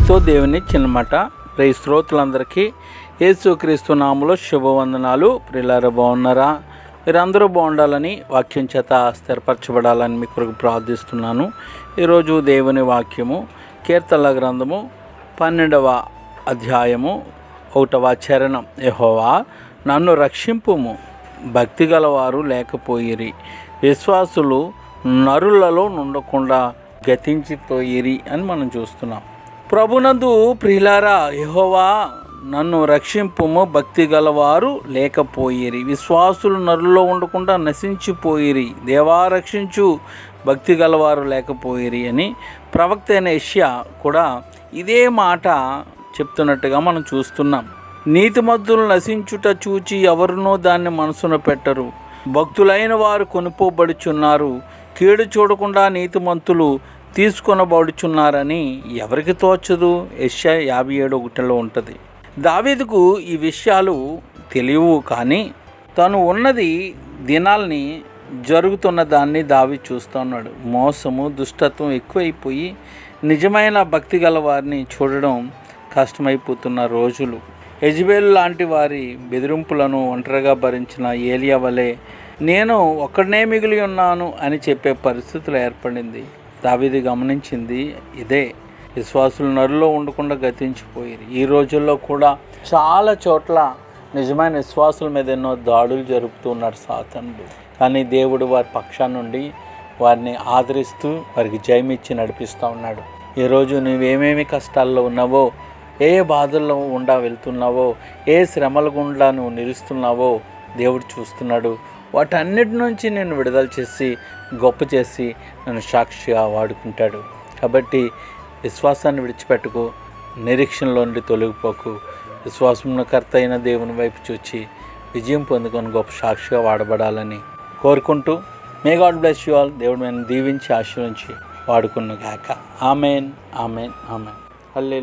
మీతో దేవుని చిన్నమాట. ప్రియ శ్రోతలందరికీ యేసుక్రీస్తు నామలో శుభవందనాలు. ప్రిలార బాగున్నారా? మీరందరూ బాగుండాలని వాక్యం చేత స్థిరపరచబడాలని మీ కొరకు ప్రార్థిస్తున్నాను. ఈరోజు దేవుని వాక్యము కీర్తనల గ్రంథము పన్నెండవ అధ్యాయము ఒకటవ చరణం. యహోవా నన్ను రక్షింపుము. భక్తి గలవారు లేకపోయిరి. విశ్వాసులు నరులలో నుండకుండా గతించిపోయిరి అని మనం చూస్తున్నాం. ప్రభునందు ప్రియులారా యహోవా నన్ను రక్షింపుము భక్తి గలవారు లేకపోయిరి. విశ్వాసులు నరుల్లో ఉండకుండా నశించిపోయిరి. దేవా రక్షించు భక్తి గలవారు లేకపోయిరి అని ప్రవక్త అయిన యెషయా కూడా ఇదే మాట చెప్తున్నట్టుగా మనం చూస్తున్నాం. నీతిమద్దులు నశించుట చూచి ఎవరునో దాన్ని మనసున పెట్టరు. భక్తులైన వారు కొనుపోబడుచున్నారు కీడు చూడకుండా నీతిమంతులు తీసుకొనబడుచున్నారని ఎవరికి తోచదు? యశ యాభై ఏడు ఒకటిలో ఉంటుంది. దావీదుకు ఈ విషయాలు తెలియవు కానీ తను ఉన్నది దినాల్ని జరుగుతున్న దాన్ని దావి చూస్తున్నాడు మోసము దుష్టత్వం ఎక్కువైపోయి నిజమైన భక్తి గల వారిని చూడడం కష్టమైపోతున్న రోజులు. యజ్బేల్ లాంటి వారి బెదిరింపులను ఒంటరిగా భరించిన ఏలియా వలె నేను ఒక్కడనే మిగిలి ఉన్నాను అని చెప్పే పరిస్థితులు ఏర్పడింది. దావీది గమనించింది ఇదే విశ్వాసులు నరులో ఉండకుండా గతించిపోయారు. ఈ రోజుల్లో కూడా చాలా చోట్ల నిజమైన విశ్వాసుల మీద ఎన్నో దాడులు జరుపుతున్నారు సాతనుడు. కానీ దేవుడు వారి పక్షాన నుండి వారిని ఆదరిస్తూ వారికి జయమిచ్చి నడిపిస్తూ ఉన్నాడు. ఈరోజు నువ్వేమేమి కష్టాల్లో ఉన్నావో ఏ బాధల్లో ఉండా వెళ్తున్నావో ఏ శ్రమల గుండా నువ్వు నిలుస్తున్నావో దేవుడు చూస్తున్నాడు. వాటన్నిటి నుంచి నేను విడుదల చేసి గొప్ప చేసి నన్ను సాక్షిగా వాడుకుంటాడు. కాబట్టి విశ్వాసాన్ని విడిచిపెట్టుకు నిరీక్షణలో నుండి తొలగిపోకు. విశ్వాసమునకర్త అయిన దేవుని వైపు చూచి విజయం పొందుకొని గొప్ప సాక్షిగా వాడబడాలని కోరుకుంటూ may God bless you all. దేవుడు మేము దీవించి ఆశీర్వించి వాడుకున్నగాక amen amen amen. Amen hallelujah